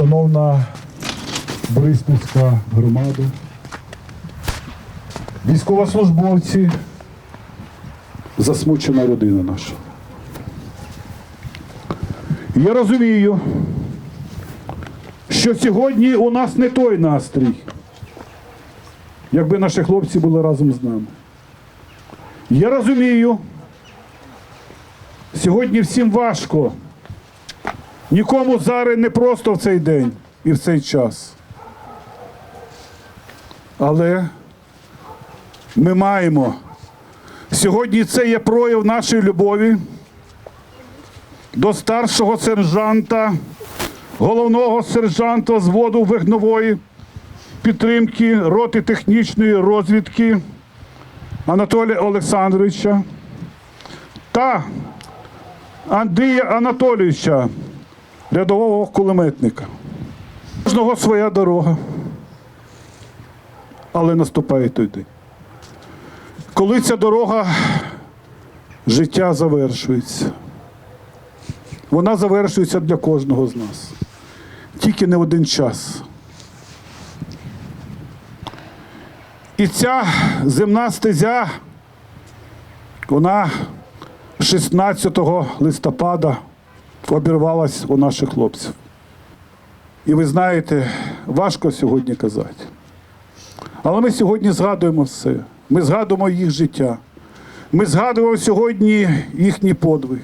шановна Бориспільська громада, військовослужбовці, засмучена родина наша. Я розумію, що сьогодні у нас не той настрій, якби наші хлопці були разом з нами. Я розумію, сьогодні всім важко. Нікому зараз не просто в цей день і в цей час. Але ми маємо. Сьогодні це є прояв нашої любові до старшого сержанта, головного сержанта зводу вигнової підтримки роти технічної розвідки Анатолія Олександровича та Андрія Анатолійовича, рядового кулеметника. Кожного своя дорога. Але наступає той день. Коли ця дорога життя завершується. Вона завершується для кожного з нас. Тільки не один час. І ця земна стезя, вона 16 листопада обірвалась у наших хлопців. І ви знаєте, важко сьогодні казати. Але ми сьогодні згадуємо все. Ми згадуємо їх життя. Ми згадуємо сьогодні їхні подвиги.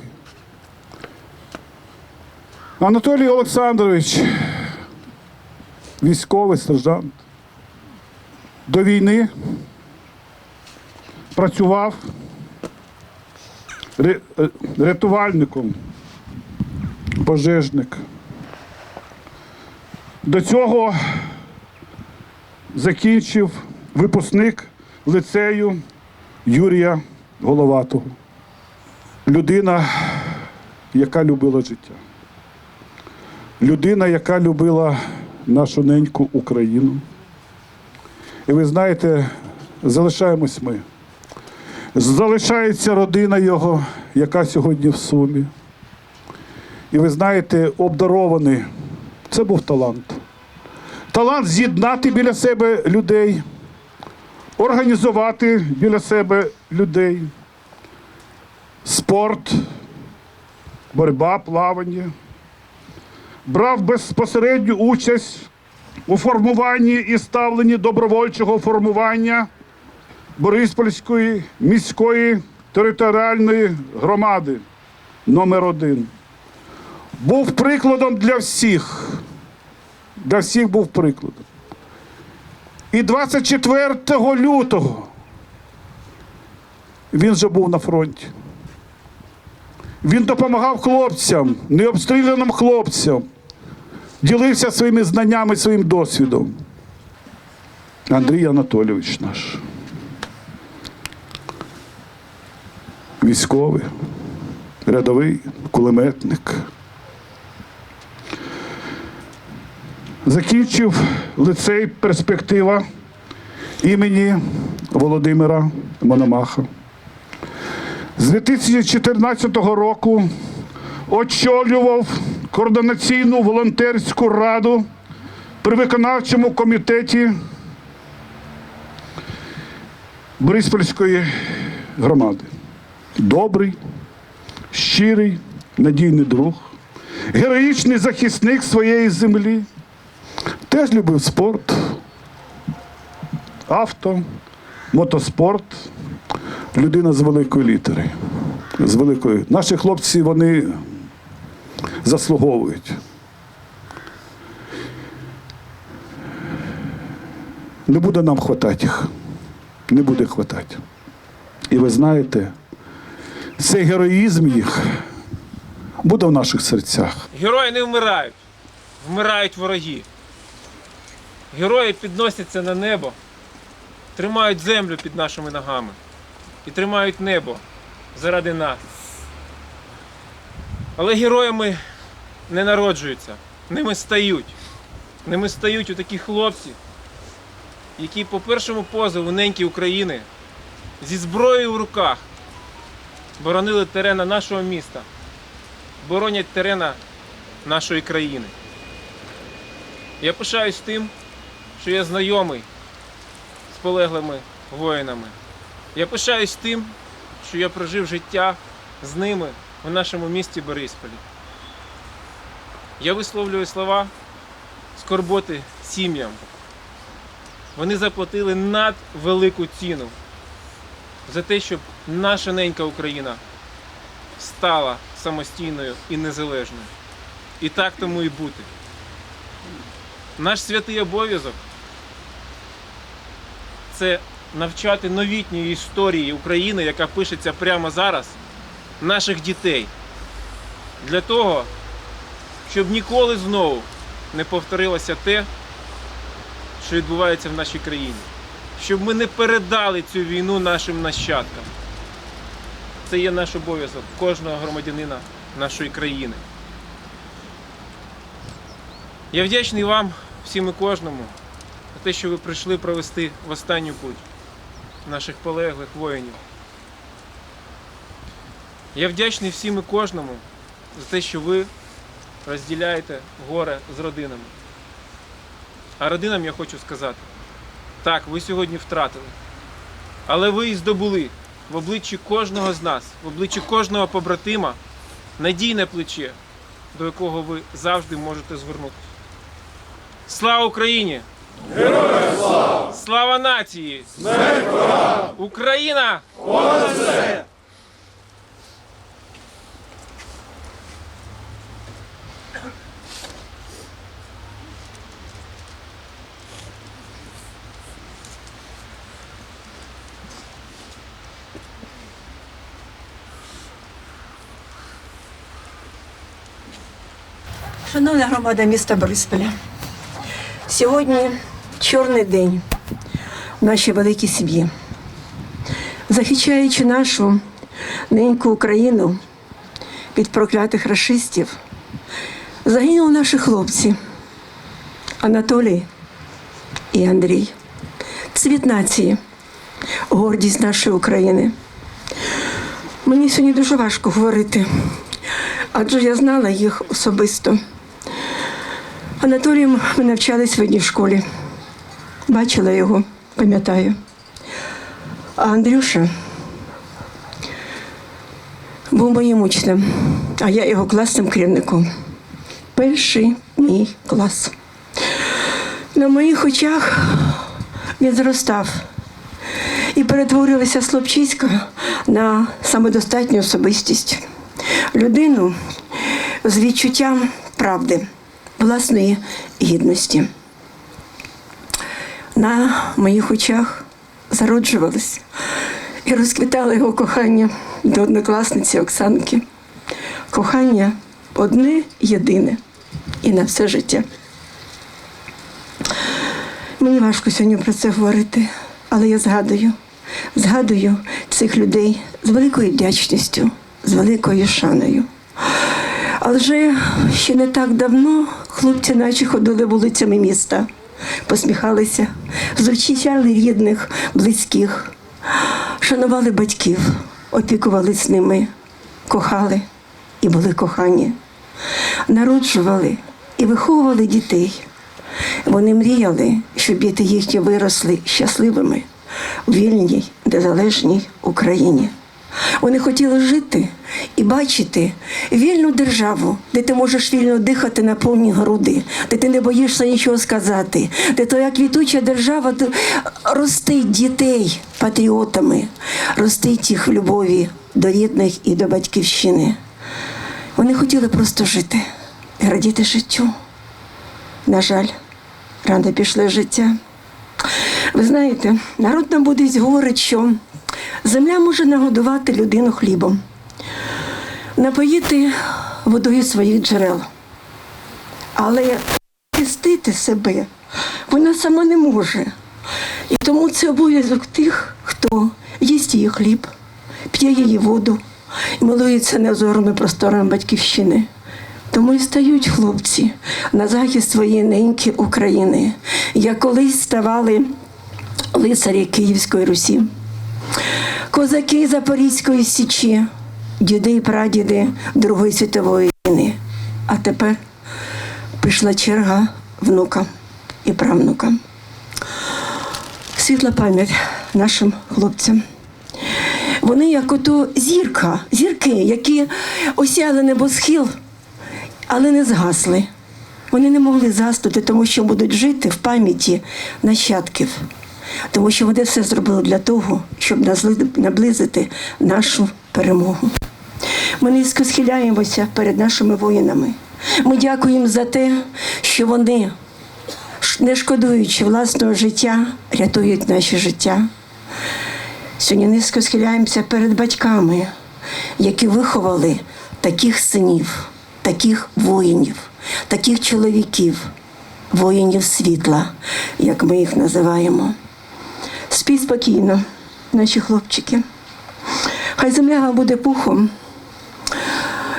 Анатолій Олександрович, військовий сержант, до війни працював е, рятувальником, пожежник. До цього закінчив випускник лицею Юрія Головатого. Людина, яка любила життя. Людина, яка любила нашу неньку Україну. І ви знаєте, залишаємось ми. Залишається родина його, яка сьогодні в сумі. І ви знаєте, обдарований. Це був талант. Талант з'єднати біля себе людей, організувати біля себе людей. Спорт, боротьба, плавання. Брав безпосередню участь у формуванні і ставленні добровольчого формування Бориспольської міської територіальної громади номер один. Був прикладом для всіх. Для всіх був прикладом. І 24 лютого він вже був на фронті. Він допомагав хлопцям, необстріляним хлопцям, ділився своїми знаннями, своїм досвідом. Андрій Анатолійович наш. Військовий, рядовий кулеметник. Закінчив лицей перспектива імені Володимира Мономаха. З 2014 року очолював координаційну волонтерську раду при виконавчому комітеті Бориспільської громади. Добрий, щирий, надійний друг, героїчний захисник своєї землі. Теж любив спорт, авто, мотоспорт, людина з великої літери. З великої. Наші хлопці вони заслуговують. Не буде нам хватати їх. Не буде хватати. І ви знаєте, цей героїзм їх буде в наших серцях. Герої не вмирають, вмирають вороги. Герої підносяться на небо, тримають землю під нашими ногами і тримають небо заради нас. Але героями не народжуються, ними стають. Ними стають отакі хлопці, які по першому позову неньки України зі зброєю в руках боронили терена нашого міста, боронять терена нашої країни. Я пишаюсь тим, що я знайомий з полеглими воїнами. Я пишаюсь тим, що я прожив життя з ними в нашому місті Борисполі. Я висловлюю слова скорботи сім'ям. Вони заплатили надвелику ціну за те, щоб наша ненька Україна стала самостійною і незалежною. І так тому і бути. Наш святий обов'язок це навчати новітньої історії України, яка пишеться прямо зараз, наших дітей. Для того, щоб ніколи знову не повторилося те, що відбувається в нашій країні. Щоб ми не передали цю війну нашим нащадкам. Це є наш обов'язок кожного громадянина нашої країни. Я вдячний вам, всім і кожному, те, що ви прийшли провести в останню путь наших полеглих воїнів. Я вдячний всім і кожному за те, що ви розділяєте горе з родинами. А родинам я хочу сказати, так, ви сьогодні втратили, але ви і здобули в обличчі кожного з нас, в обличчі кожного побратима надійне плече, до якого ви завжди можете звернутися. Слава Україні! Героям слава! Слава нації! Смерть ворогам! Україна! Шановна громада міста Борисполя, сьогодні чорний день в нашій великій сім'ї. Захищаючи нашу неньку Україну від проклятих расистів, загинули наші хлопці Анатолій і Андрій. Цвіт нації, гордість нашої України. Мені сьогодні дуже важко говорити, адже я знала їх особисто. Анатолієм ми навчались в одній школі. Бачила його, пам'ятаю. А Андрюша був моїм учнем, а я його класним керівником. Перший мій клас. На моїх очах він зростав і перетворилася з хлопчиська на самодостатню особистість. Людину з відчуттям правди, власної гідності. На моїх очах зароджувалось і розквітало його кохання до однокласниці Оксанки. Кохання одне єдине і на все життя. Мені важко сьогодні про це говорити, але я згадую, згадую цих людей з великою вдячністю, з великою шаною. Але ще не так давно хлопці наче ходили вулицями міста, посміхалися, зустрічали рідних, близьких, шанували батьків, опікувались ними, кохали і були кохані, народжували і виховували дітей. Вони мріяли, щоб діти їхні виросли щасливими у вільній, незалежній Україні. Вони хотіли жити і бачити вільну державу, де ти можеш вільно дихати на повні груди, де ти не боїшся нічого сказати, де твоя квітуча держава ростить дітей патріотами, ростить їх в любові до рідних і до батьківщини. Вони хотіли просто жити і радіти життю. На жаль, рано пішли життя. Ви знаєте, народ нам буде говорить, що земля може нагодувати людину хлібом, напоїти водою своїх джерел. Але захистити себе вона сама не може. І тому це обов'язок тих, хто їсть її хліб, п'є її воду і милується неозорими просторами батьківщини. Тому і стають хлопці на захист своєї неньки України, як колись ставали лицарі Київської Русі, козаки Запорізької Січі, діди і прадіди Другої світової війни. А тепер прийшла черга внукам і правнукам. Світла пам'ять нашим хлопцям. Вони як ото зірка, зірки, які осяяли небосхил, але не згасли. Вони не могли згаснути, тому що будуть жити в пам'яті нащадків, тому що вони все зробили для того, щоб наблизити нашу перемогу. Ми низько схиляємося перед нашими воїнами. Ми дякуємо за те, що вони, не шкодуючи власного життя, рятують наші життя. Сьогодні низько схиляємося перед батьками, які виховали таких синів, таких воїнів, таких чоловіків, воїнів світла, як ми їх називаємо. Спіть спокійно, наші хлопчики. Хай земля вам буде пухом,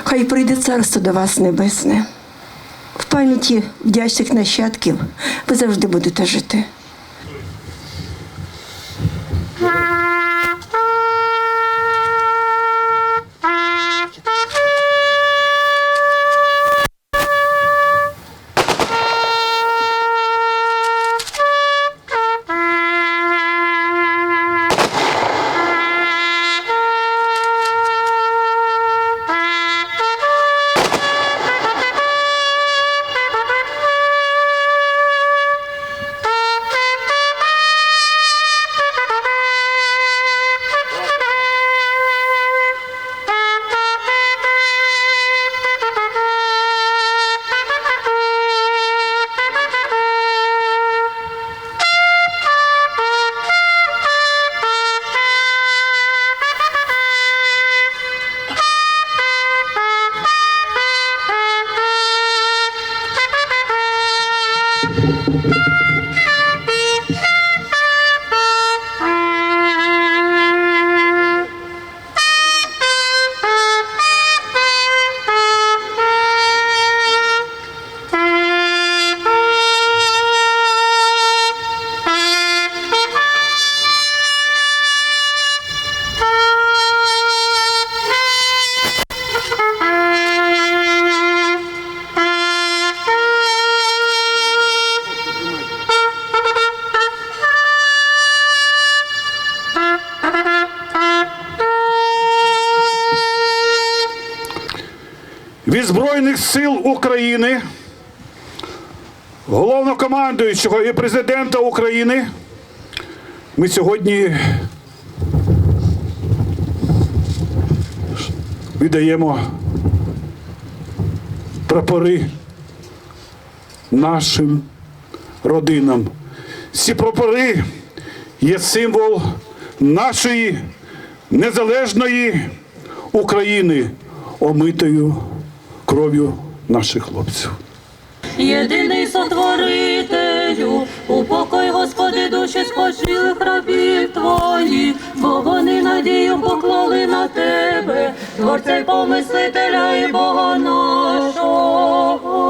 хай прийде царство до вас небесне. В пам'яті вдячних нащадків ви завжди будете жити. Збройних сил України, головнокомандуючого і президента України. Ми сьогодні віддаємо прапори нашим родинам. Ці прапори є символ нашої незалежної України, омитою кров'ю наших хлопців. Єдиний сотворителю, упокой, Господи, душі спочилих рабів твоїх, бо вони надію поклали на тебе, творця й помислителя і Бога нашого.